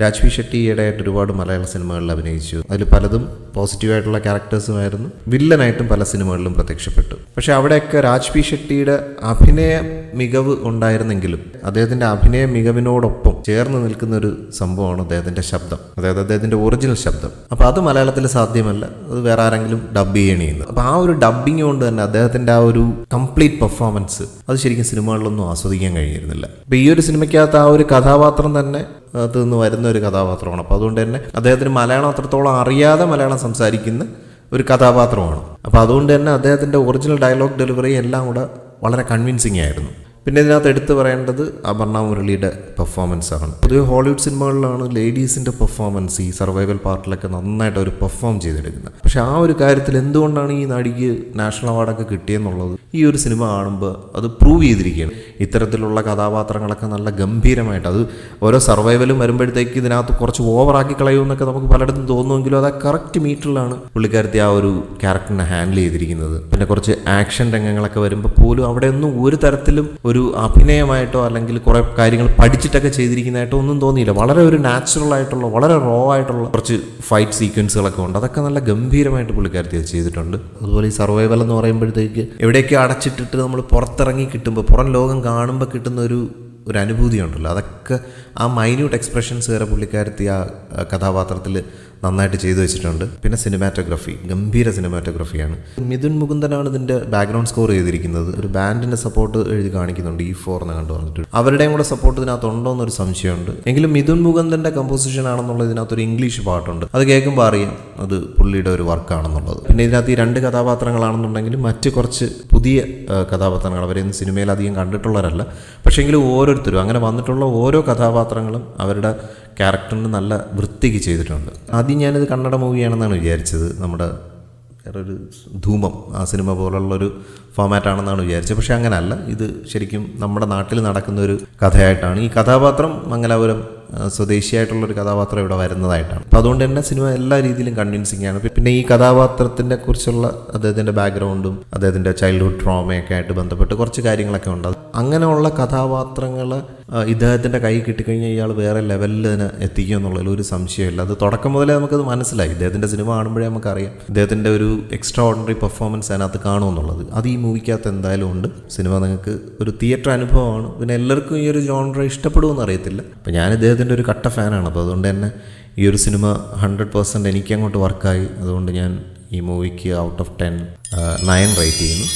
രാജ്വി ഷെട്ടി ഈയിടെയായിട്ട് ഒരുപാട് മലയാള സിനിമകളിൽ അഭിനയിച്ചു. അതിൽ പലതും പോസിറ്റീവായിട്ടുള്ള ക്യാരക്ടേഴ്സുമായിരുന്നു വില്ലനായിട്ടും പല സിനിമകളിലും പ്രത്യക്ഷപ്പെട്ടു. പക്ഷെ അവിടെയൊക്കെ രാജ്വി ഷെട്ടിയുടെ അഭിനയ മികവ് ഉണ്ടായിരുന്നെങ്കിലും അദ്ദേഹത്തിന്റെ അഭിനയ മികവിനോടൊപ്പം ചേർന്ന് നിൽക്കുന്ന ഒരു സംഭവമാണ് അദ്ദേഹത്തിന്റെ ശബ്ദം. അതായത് അദ്ദേഹത്തിന്റെ ഒറിജിനൽ ശബ്ദം. അപ്പോൾ അത് മലയാളത്തിൽ സാധ്യമല്ല. അത് വേറെ ആരെങ്കിലും ഡബ് ചെയ്യണിയുന്നു അപ്പൊ ആ ഒരു ഡബിങ് കൊണ്ട് തന്നെ അദ്ദേഹത്തിന്റെ ആ ഒരു കംപ്ലീറ്റ് പെർഫോമൻസ് അത് ശരിക്കും സിനിമകളിലൊന്നും ആസ്വദിക്കാൻ കഴിഞ്ഞിരുന്നില്ല അപ്പൊ ഈ ഒരു സിനിമയ്ക്കകത്ത് ആ ഒരു കഥാപാത്രം തന്നെ നിന്ന് വരുന്ന ഒരു കഥാപാത്രമാണ്. അപ്പോൾ അതുകൊണ്ട് തന്നെ അദ്ദേഹത്തിന് മലയാളം അത്രത്തോളം അറിയാതെ മലയാളം സംസാരിക്കുന്ന ഒരു കഥാപാത്രമാണ്. അപ്പോൾ അതുകൊണ്ട് തന്നെ അദ്ദേഹത്തിന്റെ ഒറിജിനൽ ഡയലോഗ് ഡെലിവറി എല്ലാം കൂടെ വളരെ കൺവിൻസിങ് ആയിരുന്നു. പിന്നെ ഇതിനകത്ത് എടുത്തു പറയേണ്ടത് അപർണ മുരളിയുടെ പെർഫോമൻസ് ആണ്. പൊതുവെ ഹോളിവുഡ് സിനിമകളിലാണ് ലേഡീസിന്റെ പെർഫോമൻസ് ഈ സർവൈവൽ പാർട്ടിലൊക്കെ നന്നായിട്ട് അവർ പെർഫോം ചെയ്തെടുക്കുന്നത്. പക്ഷേ ആ ഒരു കാര്യത്തിൽ എന്തുകൊണ്ടാണ് ഈ നടിക്ക് നാഷണൽ അവാർഡൊക്കെ കിട്ടിയെന്നുള്ളത്? ഈ ഒരു സിനിമ കാണുമ്പോൾ അത് പ്രൂവ് ചെയ്തിരിക്കുകയാണ്. ഇത്തരത്തിലുള്ള കഥാപാത്രങ്ങളൊക്കെ നല്ല ഗംഭീരമായിട്ട് അത് ഓരോ സർവൈവലും വരുമ്പോഴത്തേക്ക് ഇതിനകത്ത് കുറച്ച് ഓവറാക്കി കളയുമെന്നൊക്കെ നമുക്ക് പലയിടത്തും തോന്നുമെങ്കിലും അത് കറക്റ്റ് മീറ്ററിലാണ് പുള്ളിക്കാരത്തി ആ ഒരു ക്യാരക്ടറിനെ ഹാൻഡിൽ ചെയ്തിരിക്കുന്നത്. പിന്നെ കുറച്ച് ആക്ഷൻ രംഗങ്ങളൊക്കെ വരുമ്പോൾ പോലും അവിടെ ഒന്നും ഒരു തരത്തിലും ഒരു അഭിനയമായിട്ടോ അല്ലെങ്കിൽ കുറേ കാര്യങ്ങൾ പഠിച്ചിട്ടൊക്കെ ചെയ്തിരിക്കുന്നതായിട്ടോ ഒന്നും തോന്നിയില്ല. വളരെ ഒരു നാച്ചുറൽ ആയിട്ടുള്ള വളരെ റോ ആയിട്ടുള്ള കുറച്ച് ഫൈറ്റ് സീക്വൻസുകളൊക്കെ ഉണ്ട്. അതൊക്കെ നല്ല ഗംഭീരമായിട്ട് പുള്ളിക്കാരത്തി അത് ചെയ്തിട്ടുണ്ട്. അതുപോലെ ഈ സർവൈവൽ എന്ന് പറയുമ്പോഴത്തേക്ക് എവിടെയൊക്കെ അടച്ചിട്ടിട്ട് നമ്മൾ പുറത്തിറങ്ങി കിട്ടുമ്പോൾ പുറം ലോകം കാണുമ്പോൾ കിട്ടുന്ന ഒരു ഒരു അനുഭൂതി ഉണ്ടല്ലോ. അതൊക്കെ ആ മൈന്യൂട്ട് എക്സ്പ്രഷൻസ് വരെ പുള്ളിക്കാരത്തി ആ കഥാപാത്രത്തിൽ നന്നായിട്ട് ചെയ്തു വെച്ചിട്ടുണ്ട്. പിന്നെ സിനിമാറ്റോഗ്രഫി ഗംഭീര സിനിമാറ്റോഗ്രഫിയാണ്. മിഥുൻ മുകുന്ദനാണ് ഇതിന്റെ ബാക്ക്ഗ്രൗണ്ട് സ്കോർ ചെയ്തിരിക്കുന്നത്. ഒരു ബാൻഡിന്റെ സപ്പോർട്ട് എഴുതി കാണിക്കുന്നുണ്ട് ഈ ഫോർ എന്ന് കണ്ടു പറഞ്ഞിട്ട് അവരുടെയും കൂടെ സപ്പോർട്ട് ഇതിനകത്ത് ഉണ്ടോ എന്നൊരു സംശയമുണ്ട്. എങ്കിലും മിഥുൻ മുകുന്ദന്റെ കമ്പോസിഷൻ ആണെന്നുള്ളത് ഇതിനകത്ത് ഒരു ഇംഗ്ലീഷ് പാട്ടുണ്ട്. അത് കേൾക്കുമ്പോൾ അറിയാം അത് പുള്ളിയുടെ ഒരു വർക്കാണെന്നുള്ളത് പിന്നെ ഇതിനകത്ത് ഈ രണ്ട് കഥാപാത്രങ്ങളാണെന്നുണ്ടെങ്കിലും മറ്റ് കുറച്ച് പുതിയ കഥാപാത്രങ്ങൾ. അവരെയൊന്നും സിനിമയിൽ അധികം കണ്ടിട്ടുള്ളവരല്ല. പക്ഷേങ്കിലും ഓരോരുത്തരും അങ്ങനെ വന്നിട്ടുള്ള ഓരോ കഥാപാത്രങ്ങളും അവരുടെ ക്യാരക്ടറിന് നല്ല വൃത്തിക്ക് ചെയ്തിട്ടുണ്ട്. ആദ്യം ഞാനിത് കന്നഡ മൂവിയാണെന്നാണ് വിചാരിച്ചത്. നമ്മുടെ ഒരു ധൂമം ആ സിനിമ പോലുള്ളൊരു ഫോമാറ്റാണെന്നാണ് വിചാരിച്ചത്. പക്ഷേ അങ്ങനെയല്ല ഇത് ശരിക്കും നമ്മുടെ നാട്ടിൽ നടക്കുന്ന ഒരു കഥയായിട്ടാണ്. ഈ കഥാപാത്രം മംഗലാപുരം സ്വദേശിയായിട്ടുള്ളൊരു കഥാപാത്രം ഇവിടെ വരുന്നതായിട്ടാണ്. അപ്പോൾ അതുകൊണ്ട് തന്നെ സിനിമ എല്ലാ രീതിയിലും കൺവിൻസിങ് ആണ്. പിന്നെ ഈ കഥാപാത്രത്തിനെ കുറിച്ചുള്ള അദ്ദേഹത്തിന്റെ ബാക്ക്ഗ്രൗണ്ടും അദ്ദേഹത്തിന്റെ ചൈൽഡ്ഹുഡ് ട്രോമയൊക്കെ ആയിട്ട് ബന്ധപ്പെട്ട് കുറച്ച് കാര്യങ്ങളൊക്കെ ഉണ്ട്. അങ്ങനെയുള്ള കഥാപാത്രങ്ങൾ ഇദ്ദേഹത്തിന്റെ കൈ കിട്ടിക്കഴിഞ്ഞാൽ ഇയാൾ വേറെ ലെവലിൽ തന്നെ എത്തിക്കും എന്നുള്ളതിൽ ഒരു സംശയമില്ല. അത് തുടക്കം മുതലേ നമുക്കത് മനസ്സിലായി. ഇദ്ദേഹത്തിന്റെ സിനിമ കാണുമ്പോഴേ നമുക്കറിയാം. ഇദ്ദേഹത്തിന്റെ ഒരു എക്സ്ട്രാ ഓർഡിനറി പെർഫോമൻസ് അതിനകത്ത് കാണുമെന്നുള്ളത് അത് ഈ മൂവിക്കകത്ത് എന്തായാലും ഉണ്ട്. സിനിമ നിങ്ങൾക്ക് ഒരു തിയേറ്റർ അനുഭവമാണ്. പിന്നെ എല്ലാവർക്കും ഈ ഒരു ജോണർ ഇഷ്ടപ്പെടുമെന്ന് അറിയത്തില്ല. അപ്പം ഞാൻ ഇദ്ദേഹത്തിന്റെ ഒരു കട്ട ഫാനാണ് അപ്പോൾ അതുകൊണ്ട് തന്നെ ഈ ഒരു സിനിമ ഹൺഡ്രഡ് പെർസെന്റ് എനിക്ക് അങ്ങോട്ട് വർക്കായി അതുകൊണ്ട് ഞാൻ ഈ മൂവിക്ക് out of ten nine rate ചെയ്യുന്നു.